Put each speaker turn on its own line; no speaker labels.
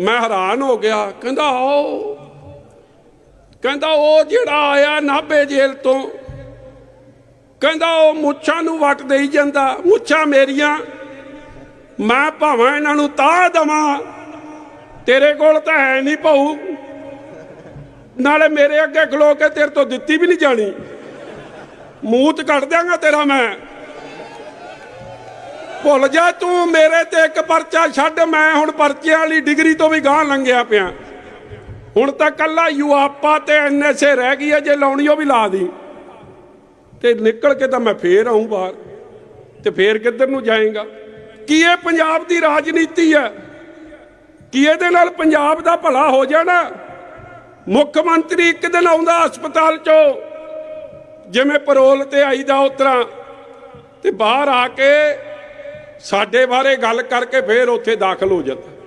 ਮੈਂ ਹੈਰਾਨ ਹੋ ਗਿਆ। ਕਹਿੰਦਾ, ਆਓ। ਕਹਿੰਦਾ, ਉਹ ਜਿਹੜਾ ਆਇਆ ਨਾਭੇ ਜੇਲ੍ਹ ਤੋਂ, ਕਹਿੰਦਾ, ਉਹ ਮੁੱਛਾਂ ਨੂੰ ਵੱਟ ਦੇਈ ਜਾਂਦਾ। ਮੁੱਛਾਂ ਮੇਰੀਆਂ, ਮੈਂ ਭਾਵੇਂ ਇਹਨਾਂ ਨੂੰ ਤਾਹ ਦਵਾਂ, ਤੇਰੇ ਕੋਲ ਤਾਂ ਹੈ ਨਹੀਂ ਭਾਊ। ਨਾਲੇ ਮੇਰੇ ਅੱਗੇ ਖਲੋ ਕੇ ਤੇਰੇ ਤੋਂ ਦਿੱਤੀ ਵੀ ਨਹੀਂ ਜਾਣੀ। ਮੂੰਹ ਤੇ ਕੱਢ ਦਿਆਂਗਾ ਤੇਰਾ ਮੈਂ। ਭੁੱਲ ਜਾ ਤੂੰ ਮੇਰੇ ਤੇ ਇੱਕ ਪਰਚਾ ਛੱਡ, ਮੈਂ ਹੁਣ ਪਰਚਿਆਂ ਵਾਲੀ ਡਿਗਰੀ ਤੋਂ ਵੀ ਗਾਂ ਲੰਘਿਆ ਪਿਆ। ਹੁਣ ਤਾਂ ਕੱਲਾ ਯੂਆਪਾ ਤੇ ਐਨਐਸਏ ਰਹਿ ਗਈ ਹੈ, ਜੇ ਲਾਉਣੀ ਉਹ ਵੀ ਲਾ ਦੀ। ਤੇ ਨਿਕਲ ਕੇ ਤਾਂ ਮੈਂ ਫੇਰ ਆਉਂ ਬਾਹਰ, ਤੇ ਫੇਰ ਕਿੱਧਰ ਨੂੰ ਜਾਏਗਾ? ਕੀ ਇਹ ਪੰਜਾਬ ਦੀ ਰਾਜਨੀਤੀ ਹੈ? ਕੀ ਇਹਦੇ ਨਾਲ ਪੰਜਾਬ ਦਾ ਭਲਾ ਹੋ ਜਾਣਾ? ਮੁੱਖ ਮੰਤਰੀ ਇੱਕ ਦਿਨ ਆਉਂਦਾ ਹਸਪਤਾਲ ਚੋਂ, ਜਿਵੇਂ ਪਰੋਲ ਤੇ ਆਈਦਾ ਉਤਰਾ ਤੇ ਬਾਹਰ ਆ ਕੇ ਸਾਡੇ ਬਾਰੇ ਗੱਲ ਕਰਕੇ ਫੇਰ ਉੱਥੇ ਦਾਖਲ ਹੋ ਜਾਂਦਾ।